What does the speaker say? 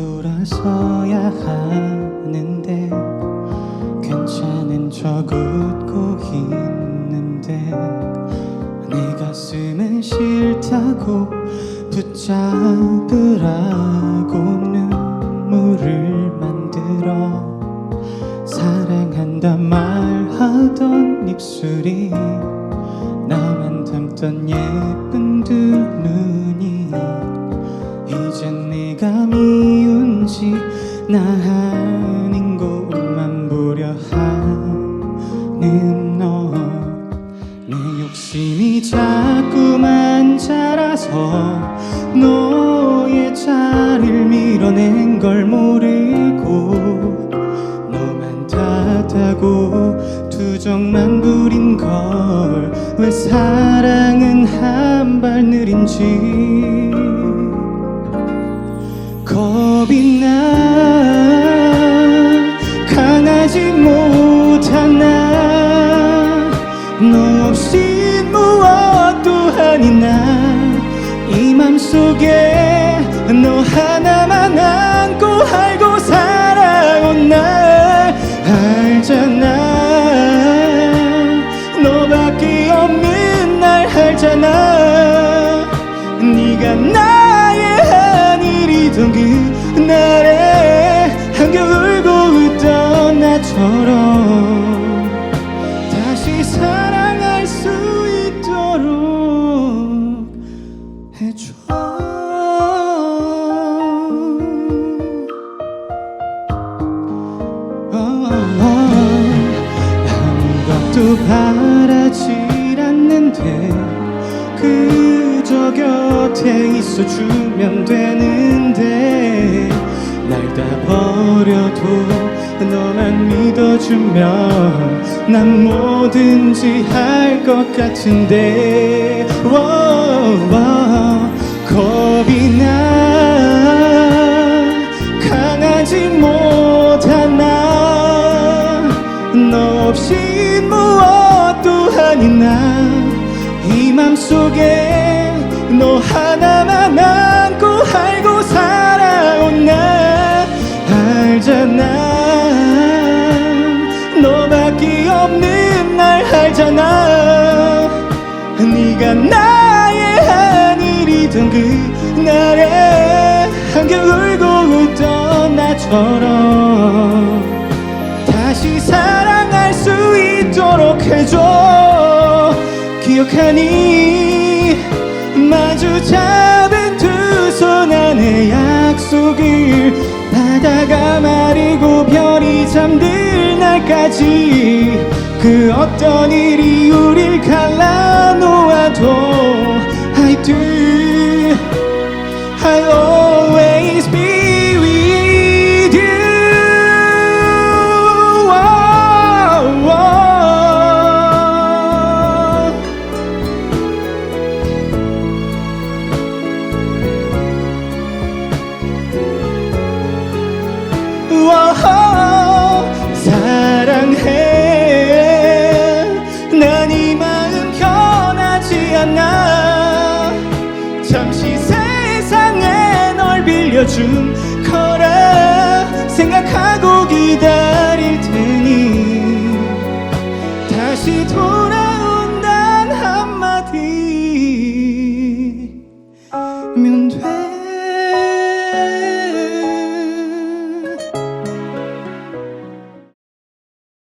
돌아서야 하는데 괜찮은 척 웃고 있는데 내 가슴은 싫다고 붙잡으라고 눈물을 만들어 사랑한다 말하던 입술이 나만 닮던 예쁜 두 눈 미운지 나 아닌 것만 보려 하는 너. 내 욕심이 자꾸만 자라서 너의 자리를 밀어낸 걸 모르고 너만 탓하고 투정만 부린 걸 왜 사랑은 한 발 느린지 너 없이 무엇도 아닌 나이 맘속에 너 하나만 안고 알고 살아온 날 알잖아. 너밖에 없는 날 알잖아. 네가 나의 하늘이던 그날에 한겨울 울고 웃던 나처럼 바라질 않는데 그저 곁에 있어주면 되는데 날 다 버려도 너만 믿어주면 난 뭐든지 할 것 같은데. 워워, 겁이 나 아닌 나이 맘속에 너 하나만 안고 알고 살아온 나. 알잖아. 너밖에 없는 날 알잖아. 네가 나의 하늘이던 그날에 한겨울 울고 웃던 나처럼 다시 사랑할 수 있도록 해줘 기억하니 마주 잡은 두 손 안에 약속을 바다가 마르고 별이 잠들 날까지 그 어떤 일이 우릴 갈라 잠시 세상에 널 빌려준 거라 생각하고 기다